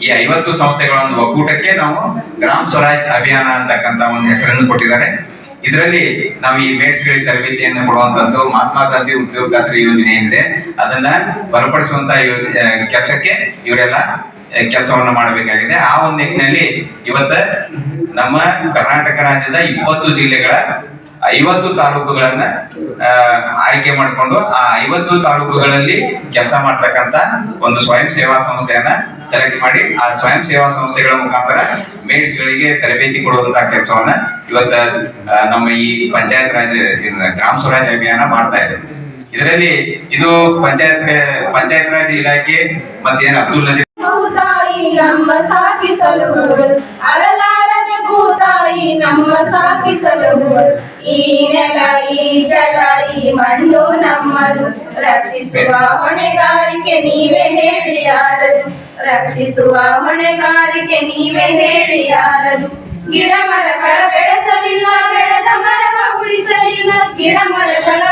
ಈ ಐವತ್ತು ಸಂಸ್ಥೆಗಳ ಒಂದು ಒಕ್ಕೂಟಕ್ಕೆ ನಾವು ಗ್ರಾಮ ಸ್ವರಾಜ್ ಅಭಿಯಾನ ಅಂತಕ್ಕಂತ ಒಂದು ಹೆಸರನ್ನು ಕೊಟ್ಟಿದ್ದಾರೆ. ಇದರಲ್ಲಿ ನಾವು ಈ ಮೇಸ್ಗಳಿಗೆ ತರಬೇತಿಯನ್ನು ಕೊಡುವಂತದ್ದು ಮಹಾತ್ಮ ಗಾಂಧಿ ಉದ್ಯೋಗ ಖಾತ್ರಿ ಯೋಜನೆ ಇದೆ ಅದನ್ನ ಬಲಪಡಿಸುವಂತ ಯೋಜನೆ ಕೆಲಸಕ್ಕೆ ಇವರೆಲ್ಲ ಕೆಲಸವನ್ನು ಮಾಡಬೇಕಾಗಿದೆ. ಆ ಒಂದು ನಿಟ್ಟಿನಲ್ಲಿ ಇವತ್ತ ನಮ್ಮ ಕರ್ನಾಟಕ ರಾಜ್ಯದ ಇಪ್ಪತ್ತು ಜಿಲ್ಲೆಗಳ ಐವತ್ತು ತಾಲೂಕುಗಳನ್ನ ಆ, ಆಯ್ಕೆ ಮಾಡಿಕೊಂಡು ಆ ಐವತ್ತು ತಾಲೂಕುಗಳಲ್ಲಿ ಕೆಲಸ ಮಾಡ್ತಕ್ಕಂತ ಒಂದು ಸ್ವಯಂ ಸೇವಾ ಸಂಸ್ಥೆಯನ್ನ ಸೆಲೆಕ್ಟ್ ಮಾಡಿ ಆ ಸ್ವಯಂ ಸೇವಾ ಸಂಸ್ಥೆಗಳ ಮುಖಾಂತರ ಮೇಟ್ಸ್ ಗಳಿಗೆ ತರಬೇತಿ ಕೊಡುವಂತಹ ಕೆಲಸವನ್ನ ಇವತ್ತ ನಮ್ಮ ಈ ಪಂಚಾಯತ್ ರಾಜ್ ಗ್ರಾಮ ಸ್ವರಾಜ್ ಅಭಿಯಾನ ಮಾಡ್ತಾ ಇದೆ. ಇದರಲ್ಲಿ ಇದು ಪಂಚಾಯತ್ ಪಂಚಾಯತ್ ರಾಜ್ ಇಲಾಖೆ ಮತ್ತೇನ್ ಅಬ್ದುಲ್ ನಜೀರ್ ನಮ್ಮ ಸಾಕಿಸಲು ಅರಲಾರದೆ ಭೂತಾಯಿ ನಮ್ಮ ಸಾಕಿಸಲು ಈ ನೆಲ, ಈ ಜಲ, ಈ ಮಣ್ಣು ನಮ್ಮದು. ರಕ್ಷಿಸುವ ಹೊಣೆಗಾರಿಕೆ ನೀವೇ ಹೇಳಿ ಯಾರದು ರಕ್ಷಿಸುವ ಹೊಣೆಗಾರಿಕೆ ನೀವೇ ಹೇಳಿ ಯಾರದು ಗಿಡ ಮರಗಳ ಬೆಳೆಸಲಿಲ್ಲ, ಬೆಳೆದ ಮರವ ಉಳಿಸಲಿಲ್ಲ. ಗಿಡ ಮರಗಳ